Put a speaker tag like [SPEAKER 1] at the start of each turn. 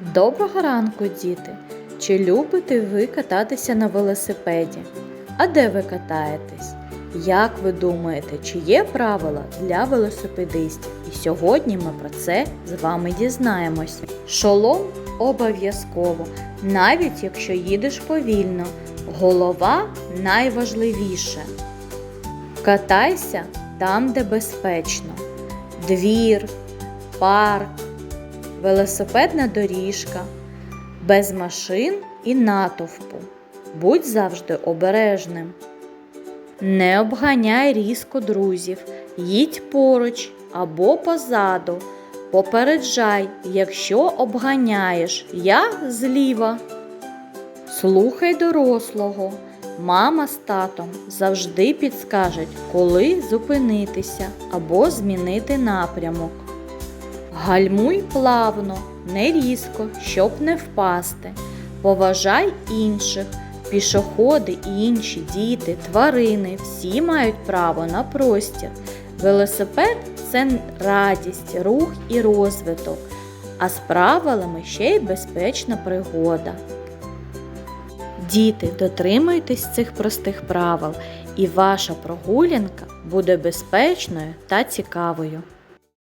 [SPEAKER 1] Доброго ранку, діти! Чи любите ви кататися на велосипеді? А де ви катаєтесь? Як ви думаєте, чи є правила для велосипедистів? І сьогодні ми про це з вами дізнаємось. Шолом обов'язково, навіть якщо їдеш повільно. Голова найважливіше. Катайся там, де безпечно. Двір, парк, велосипедна доріжка, без машин і натовпу. Будь завжди обережним. Не обганяй різко друзів, їдь поруч або позаду. Попереджай, якщо обганяєш, я зліва. Слухай дорослого. Мама з татом завжди підскажуть, коли зупинитися або змінити напрямок. Гальмуй плавно, не різко, щоб не впасти. Поважай інших. Пішоходи інші діти, тварини всі мають право на простір. Велосипед це радість, рух і розвиток, а з правилами ще й безпечна пригода. Діти, дотримуйтесь цих простих правил, і ваша прогулянка буде безпечною та цікавою.